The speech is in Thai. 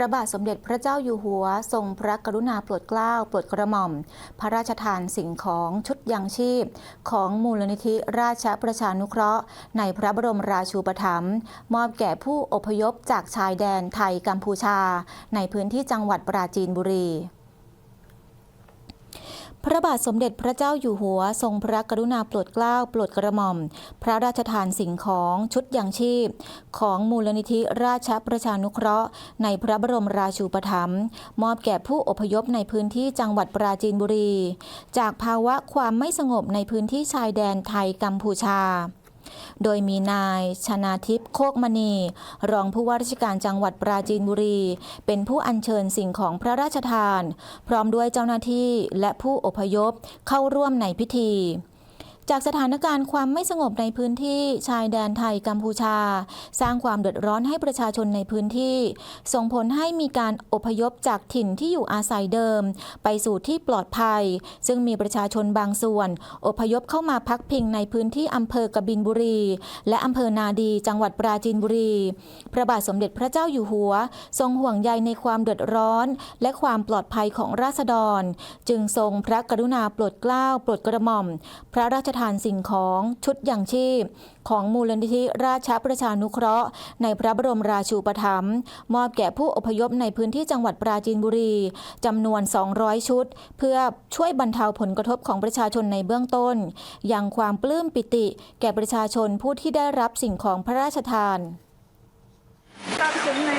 ระบาทสมเด็จพระเจ้าอยู่หัว ทรงพระกรุณาโปรดเกล้าโปรดกระหม่อม พระราชทานสิ่งของชุดยังชีพ ของมูลนิธิราชประชานุเคราะห์ ในพระบรมราชูปถัมภ์มอบแก่ผู้อพยพจากชายแดนไทยกัมพูชา ในพื้นที่จังหวัดปราจีนบุรี พระบาทสมเด็จพระเจ้าอยู่หัว ทรงพระกรุณาโปรดเกล้าโปรดกระหม่อม พระราชทานสิ่งของชุดยังชีพ ของมูลนิธิราชประชานุเคราะห์ ในพระบรมราชูปถัมภ์มอบแก่ผู้อพยพในพื้นที่จังหวัดปราจีนบุรี จากภาวะความไม่สงบในพื้นที่ชายแดนไทยกัมพูชา โดยมีนายชนาทิพย์โคกมณี รองผู้ว่าราชการจังหวัดปราจีนบุรี เป็นผู้อัญเชิญสิ่งของพระราชทาน พร้อมด้วยเจ้าหน้าที่และผู้อพยพเข้าร่วมในพิธี จากสถานการณ์ความไม่สงบในพื้นที่ชายแดนไทยกัมพูชา สร้างความเดือดร้อนให้ประชาชนในพื้นที่ ส่งผลให้มีการอพยพจากถิ่นที่อยู่อาศัยเดิม ไปสู่ที่ปลอดภัย ซึ่งมีประชาชนบางส่วน อพยพเข้ามาพักพิงในพื้นที่อำเภอกบินบุรี และอำเภอนาดีจังหวัดปราจีนบุรี พระบาทสมเด็จพระเจ้าอยู่หัว ทรงห่วงใยในความเดือดร้อน และความปลอดภัยของราษฎร จึงทรงพระกรุณาโปรดเกล้าโปรดกระหม่อม พระราชทานสิ่งของชุดยังชีพ ของมูลนิธิราชประชานุเคราะห์ ในพระบรมราชูปถัมภ์มอบแก่ผู้อพยพในพื้นที่จังหวัดปราจีนบุรีจำนวน 200 ชุด เพื่อช่วยบรรเทาผลกระทบของประชาชนในเบื้องต้น อยังความปลื้มปิติ แก่ประชาชนผู้ที่ได้รับสิ่งของพระราชทานทราบซึ้งใน